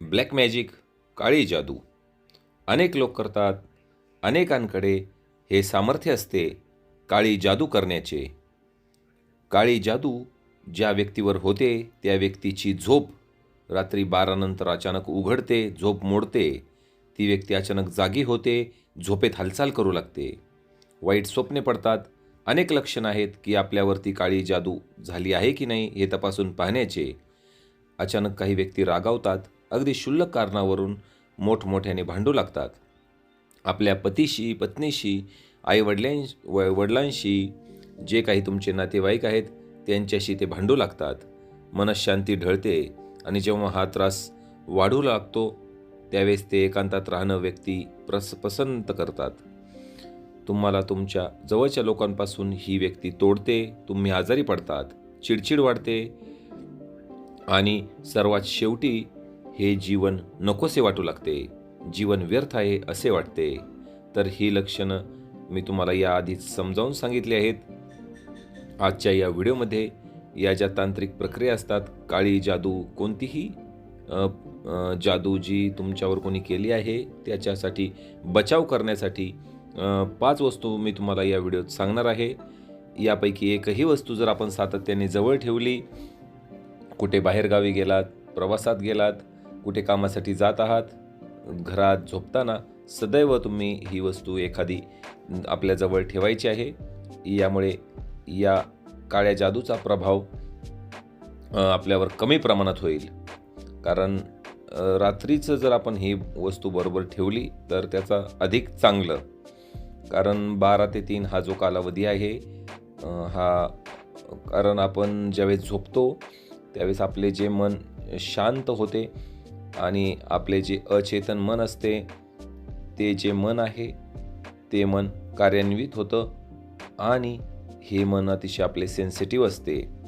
Black magic काळी जादू. अनेक लोक करतात अनेकांकडे हे सामर्थ्य असते काळी जादू करण्याचे. काळी जादू ज्या व्यक्तीवर होते त्या व्यक्तीची झोप रात्री बारानंतर अचानक उघडते झोप मोडते. ती व्यक्ती अचानक जागी होते झोपेत हालचाल करू लागते. वाईट स्वप्ने पडतात. अनेक लक्षणं आहेत की आपल्यावरती काळी जादू झाली आहे की नाही हे तपासून पाहण्याचे. अचानक काही व्यक्ती रागावतात अगदी क्षुल्लक कारणावरून मोठमोठ्याने भांडू लागतात. आपल्या पतीशी पत्नीशी आईवडिलां व वडिलांशी जे काही तुमचे नातेवाईक आहेत त्यांच्याशी ते भांडू लागतात. मनशांती ढळते आणि जेव्हा हा त्रास वाढू लागतो त्यावेळेस ते एकांतात राहणं व्यक्ती प्रस पसंत करतात. तुम्हाला तुमच्या जवळच्या लोकांपासून ही व्यक्ती तोडते तुम्ही आजारी पडतात चिडचिड वाढते आणि सर्वात शेवटी हे जीवन नकोसे वाटू लागते. जीवन व्यर्थ आहे असे वाटते. तर ही लक्षणं मी तुम्हाला याआधीच समजावून सांगितली आहेत. आजच्या या व्हिडिओमध्ये या ज्या तांत्रिक प्रक्रिया असतात काळी जादू कोणतीही जादू जी तुमच्यावर कोणी केली आहे त्याच्यासाठी बचाव करण्यासाठी पाच वस्तू मी तुम्हाला या व्हिडिओत सांगणार आहे. यापैकी एकही वस्तू जर आपण सातत्याने जवळ ठेवली कुठे बाहेरगावी गेलात प्रवासात गेलात कुठे कामासाठी जात आहात? घरात झोपताना सदैव तुम्ही ही वस्तू एखादी आपल्याजवळ ठेवायची आहे. यामुळे या काळ्या जादूचा प्रभाव आपल्यावर कमी प्रमाणात होईल. कारण रात्रीचं जर आपण ही वस्तू बरोबर ठेवली तर त्याचा अधिक चांगलं. कारण बारा ते तीन हा जो कालावधी आहे हा कारण आपण ज्यावेळेस झोपतो त्यावेळेस आपले जे मन शांत होते आणि आपले जे अचेतन मन असते ते जे मन आहे ते मन कार्यान्वित होतं आणि हे मन अतिशय आपले सेन्सिटिव्ह असते.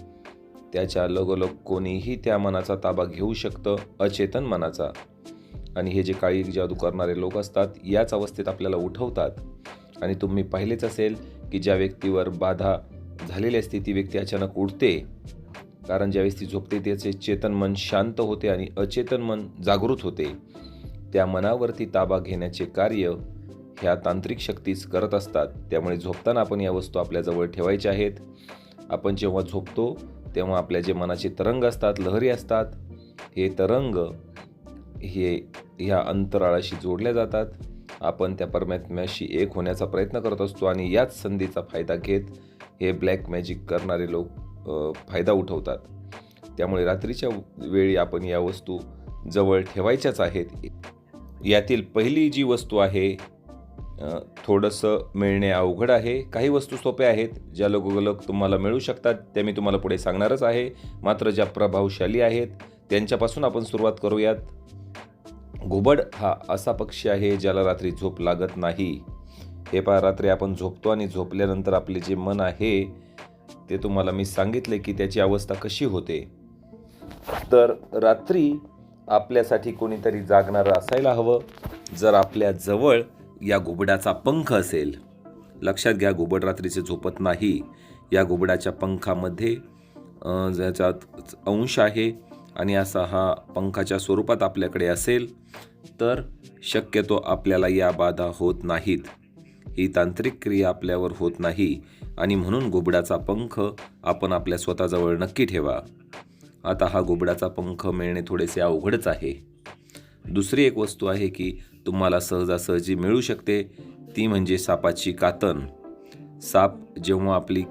त्याच्या लगोलग कोणीही त्या मनाचा ताबा घेऊ शकतं अचेतन मनाचा. आणि हे जे काळी जादू करणारे लोक असतात याच अवस्थेत आपल्याला उठवतात. आणि तुम्ही पाहिलेच असेल की ज्या व्यक्तीवर बाधा झालेली असते ती व्यक्ती अचानक उडते. कारण ज्यावेळेस ती झोपते त्याचे चेतन मन शांत होते आणि अचेतन मन जागृत होते. त्या मनावरती ताबा घेण्याचे कार्य ह्या तांत्रिक शक्तीच करत असतात. त्यामुळे झोपताना आपण या वस्तू आपल्याजवळ ठेवायच्या आहेत. आपण जेव्हा झोपतो तेव्हा आपल्या जे मनाचे तरंग असतात लहरी असतात हे तरंग हे ह्या अंतराळाशी जोडल्या जातात. आपण त्या परमात्म्याशी एक होण्याचा प्रयत्न करत असतो आणि याच संधीचा फायदा घेत हे ब्लॅक मॅजिक करणारे लोक फायदा उठवतात. त्यामुळे रात्रीच्या वेळी आपण या वस्तू जवळ ठेवायच्याच आहेत. यातील पहिली जी वस्तू आहे थोडंसं मिळणे अवघड आहे. काही वस्तू सोप्या आहेत ज्या लगोलग तुम्हाला मिळू शकतात त्या मी तुम्हाला पुढे सांगणारच आहे. मात्र ज्या प्रभावशाली आहेत त्यांच्यापासून आपण सुरुवात करूयात. घुबड हा असा पक्षी आहे ज्याला रात्री झोप लागत नाही. हे पहा रात्री आपण झोपतो आणि झोपल्यानंतर आपले जे मन आहे ते तुम्हाला मी सांगितले की त्याची अवस्था कशी होते. तर रात्री आपल्यासाठी कोणीतरी जागणारं असायला हवं. जर आपल्या जवळ या घुबडाचा पंख असेल. लक्षात घ्या घुबड रात्रीचे झोपत नाही. या घुबडाच्या पंखामध्ये ज्याच्यात अंश आहे आणि असा हा पंखाच्या स्वरूपात आपल्याकडे असेल तर शक्यतो आपल्याला या बाधा होत नाहीत. ही तांत्रिक क्रिया आपल्यावर होत नाही. आणि म्हणून घुबडाचा पंख आपण आपल्या स्वतःजवळ नक्की ठेवा. आता हा घुबडाचा पंख मिळणे थोडेसे अवघडच आहे. दुसरी एक वस्तू आहे की तुम्हाला सहजासहजी मिळू शकते. ती म्हणजे सापाची कातन साप जेव्हा आपली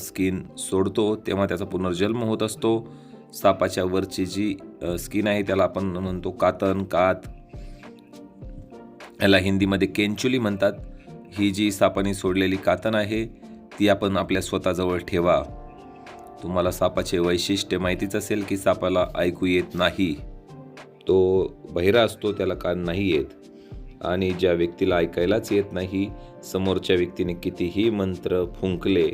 स्किन सोडतो तेव्हा त्याचा पुनर्जन्म होत असतो. सापाच्या वरची जी स्किन आहे त्याला आपण म्हणतो कातन कात. याला हिंदीमध्ये केंचुली म्हणतात. ही जी सापाने सोडलेली कातन आहे ती आपण आपल्या स्वतःजवळ ठेवा. तुम्हाला सापाचे वैशिष्ट्य माहितीच असेल की सापाला ऐकू येत नाही. तो बहिरा असतो त्याला कान नाही येत. आणि ज्या व्यक्तीला ऐकायलाच येत नाही समोरच्या व्यक्तीने कितीही मंत्र फुंकले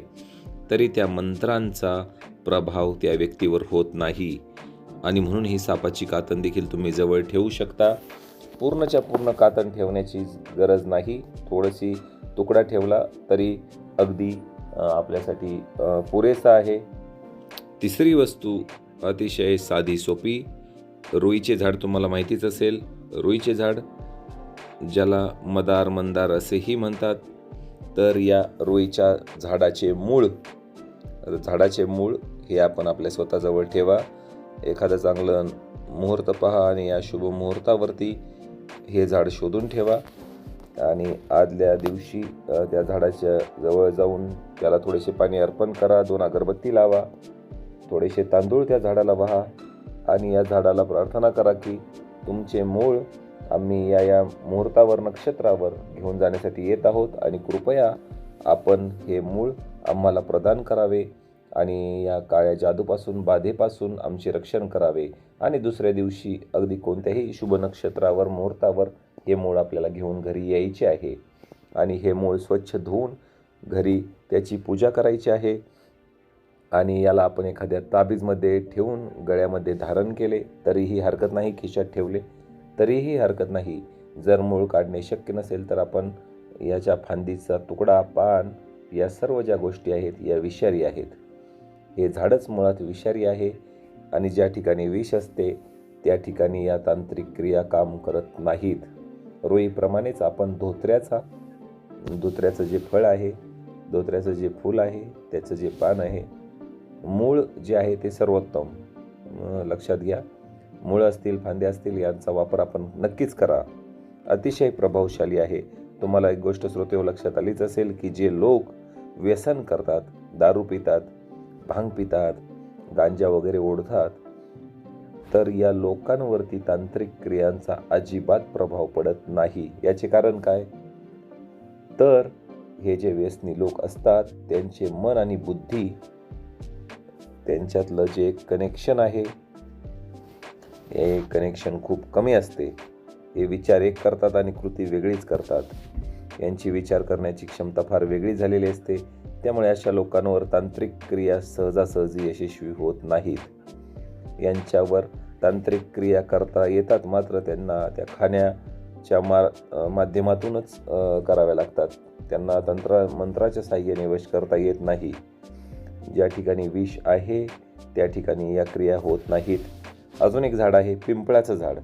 तरी त्या मंत्रांचा प्रभाव त्या व्यक्तीवर होत नाही. आणि म्हणून ही सापाची कातन देखील तुम्ही जवळ ठेवू शकता. पूर्णच्या पूर्ण कातन ठेवण्याची गरज नाही. थोडीशी तुकडा ठेवला तरी अगदी आपल्यासाठी पुरेसा आहे. तिसरी वस्तू अतिशय साधी सोपी रुईचे झाड तुम्हाला माहितीच असेल. रुईचे झाड ज्याला मदार मंदार असेही म्हणतात. तर या रुईच्या झाडाचे मूळ झाडाचे मूळ हे आपण आपल्या स्वतःजवळ ठेवा. एखादं चांगलं मुहूर्त पहा आणि या शुभ मुहूर्तावरती हे झाड शोधून ठेवा. आणि आदल्या दिवशी त्या झाडाच्या जवळ जाऊन त्याला थोडेसे पाणी अर्पण करा दोन अगरबत्ती लावा थोडेसे तांदूळ त्या झाडाला वाहा आणि या झाडाला प्रार्थना करा की तुमचे मूळ आम्ही या या मुहूर्तावर नक्षत्रावर घेऊन जाण्यासाठी येत आहोत आणि कृपया आपण हे मूळ आम्हाला प्रदान करावे आणि या काळ्या जादूपासून बाधेपासून आमचे रक्षण करावे आणि दुसऱ्या दिवशी अगदी कोणत्याही शुभ नक्षत्रावर मुहूर्तावर हे मूळ आपल्याला घेऊन घरी यायचे आहे. आणि हे मूळ स्वच्छ धुवून घरी त्याची पूजा करायची आहे. आणि याला आपण एखाद्या ताबीजमध्ये ठेवून गळ्यामध्ये धारण केले तरीही हरकत नाही खिशात ठेवले तरीही हरकत नाही. जर मूळ काढणे शक्य नसेल तर आपण याच्या फांदीचा तुकडा पान या सर्व ज्या गोष्टी आहेत या विषारी आहेत. हे झाडच मुळात विषारी आहे. आणि ज्या ठिकाणी विष असते त्या ठिकाणी या तांत्रिक क्रिया काम करत नाहीत. रुईप्रमाणेच आपण धोत्र्याचा धोत्र्याचं जे फळ आहे धोत्र्याचं जे फूल आहे त्याचं जे पान आहे मूळ जे आहे ते सर्वोत्तम. लक्षात घ्या. मुळं असतील फांदे असतील यांचा वापर आपण नक्कीच करा. अतिशय प्रभावशाली आहे. तुम्हाला एक गोष्ट श्रोतेव हो, लक्षात आलीच असेल की जे लोक व्यसन करतात दारू पितात भांग पितात गांजा वगैरे ओढतात तर या लोकांवरती तांत्रिक क्रियांचा अजिबात प्रभाव पडत नाही. याचे कारण काय? तर हे जे व्यसनी लोक असतात त्यांचे मन आणि बुद्धी त्यांच्यातलं जे कनेक्शन आहे हे कनेक्शन खूप कमी असते. हे विचार एक करतात आणि कृती वेगळीच करतात. यांची विचार करण्याची क्षमता फार वेगळी झालेली असते. त्यामुळे अशा लोकांवर तांत्रिक क्रिया सहजासहजी यशस्वी होत नाहीत. यांच्यावर तांत्रिक क्रिया करता येतात. मात्र त्यांना त्या खाण्याच्या मा माध्यमातूनच कराव्या लागतात. त्यांना तंत्र मंत्राच्या साह्याने वश करता येत नाही. ज्या ठिकाणी विष आहे त्या ठिकाणी या क्रिया होत नाहीत. अजून एक झाड आहे पिंपळाचं झाड.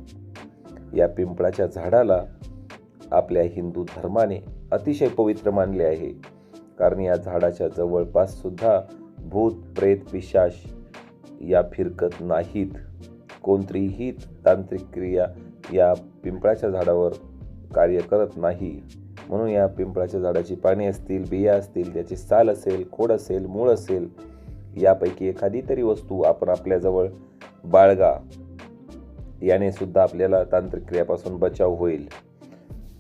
या पिंपळाच्या झाडाला आपल्या हिंदू धर्माने अतिशय पवित्र मानले आहे. कारण या झाडाच्या जवळपास सुद्धा भूत प्रेत पिशाश या फिरकत नाहीत. कोणतीही तांत्रिक क्रिया या पिंपळाच्या झाडावर कार्य करत नाही. म्हणून या पिंपळाच्या झाडाची पाने असतील बिया असतील त्याची साल असेल खोड असेल मूळ असेल यापैकी एखादी तरी वस्तू आपण आपल्याजवळ बाळगा. याने सुद्धा आपल्याला तांत्रिक क्रियापासून बचाव होईल.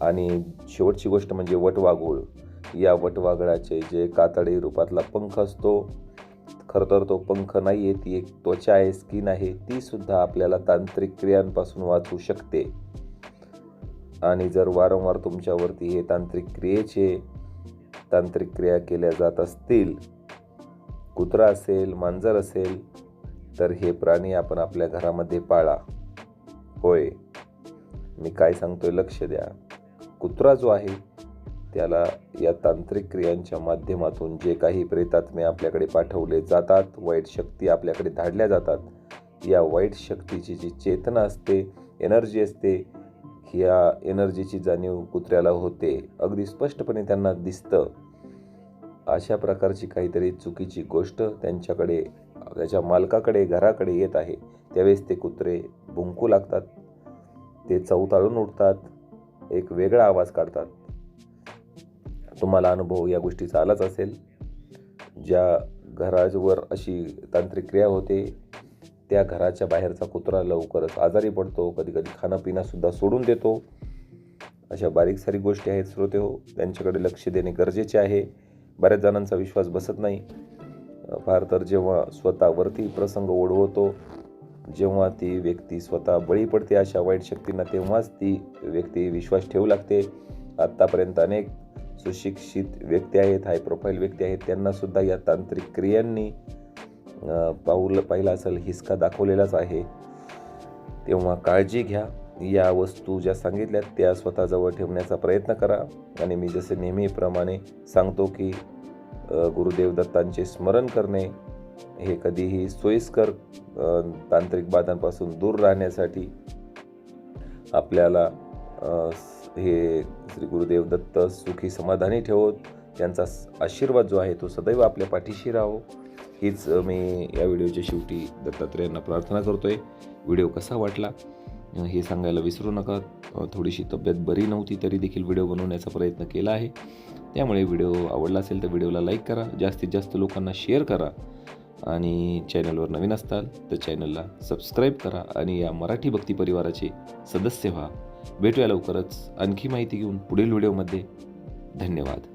आणि शेवटची गोष्ट म्हणजे वटवाघूळ. या वटवाघळाचे जे कातडी रूपातला पंख असतो खरं तर तो पंख नाही आहे ती एक त्वचा आहे स्किन आहे ती सुद्धा आपल्याला तांत्रिक क्रियांपासून वाचवू शकते. आणि जर वारंवार तुमच्यावरती हे तांत्रिक क्रियेचे तांत्रिक क्रिया केल्या जात असतील कुत्रा असेल मांजर असेल तर हे प्राणी आपण आपल्या घरामध्ये पाळा. होय. मी काय सांगतोय लक्ष द्या. कुत्रा जो आहे त्याला या तांत्रिक क्रियांच्या माध्यमातून जे काही प्रेतात्मे आपल्याकडे पाठवले जातात वाईट शक्ती आपल्याकडे धाडल्या जातात या वाईट शक्तीची जी चेतना असते एनर्जी असते या एनर्जीची जाणीव कुत्र्याला होते अगदी स्पष्टपणे त्यांना दिसतं. अशा प्रकारची काहीतरी चुकीची गोष्ट त्यांच्याकडे त्याच्या मालकाकडे घराकडे येत आहे. त्यावेळेस ते कुत्रे भुंकू लागतात ते चवताळून उठतात एक वेगळा आवाज काढतात. तुम्हाला अनुभव या गोष्टीचा आलाच असेल. ज्या घरावर अशी तांत्रिक क्रिया होते त्या घराच्या बाहेरचा कुत्रा लवकरच आजारी पडतो कधी कधी खाणंपिणंसुद्धा सोडून देतो. अशा बारीक सारीक गोष्टी आहेत श्रोते हो त्यांच्याकडे लक्ष देणे गरजेचे आहे. बऱ्याच जणांचा विश्वास बसत नाही. फार तर जेव्हा स्वतःवरती प्रसंग ओढवतो जेव्हा ती व्यक्ती स्वतः बळी पडते अशा वाईट शक्तींना तेव्हाच ती व्यक्ती विश्वास ठेवू लागते. आत्तापर्यंत अनेक सुशिक्षित व्यक्ती आहेत हाय प्रोफाईल व्यक्ती आहेत. त्यांनासुद्धा या तांत्रिक क्रियांनी पाऊल पाहिला असेल हिसका दाखवलेलाच आहे. तेव्हा काळजी घ्या. या वस्तू ज्या सांगितल्या त्या स्वतःजवळ ठेवण्याचा प्रयत्न करा. आणि मी जसे नेहमीप्रमाणे सांगतो की गुरुदेव दत्तांचे स्मरण करणे हे कधीही सोयीस्कर तांत्रिक बाधांपासून दूर राहण्यासाठी आपल्याला हे श्री गुरुदेव दत्त सुखी समाधानी ठेवत. त्यांचा आशीर्वाद जो आहे तो सदैव आपल्या पाठीशी राहो. हीच मी या व्हिडिओच्या शेवटी दत्तात्रेयांना प्रार्थना करतो आहे व्हिडिओ कसा वाटला? हे सांगायला विसरू नका. थोडीशी तब्येत बरी नव्हती तरी देखील व्हिडिओ बनवण्याचा प्रयत्न केला आहे. त्यामुळे व्हिडिओ आवडला असेल तर व्हिडिओला लाईक करा. जास्तीत जास्त लोकांना शेअर करा. आणि चॅनलवर नवीन असताल तर चॅनलला सबस्क्राईब करा. आणि या मराठी भक्ती परिवाराचे सदस्य व्हा. भेटूया लवकरच. आणखी माहिती घेऊन पुढील व्हिडिओमध्ये धन्यवाद.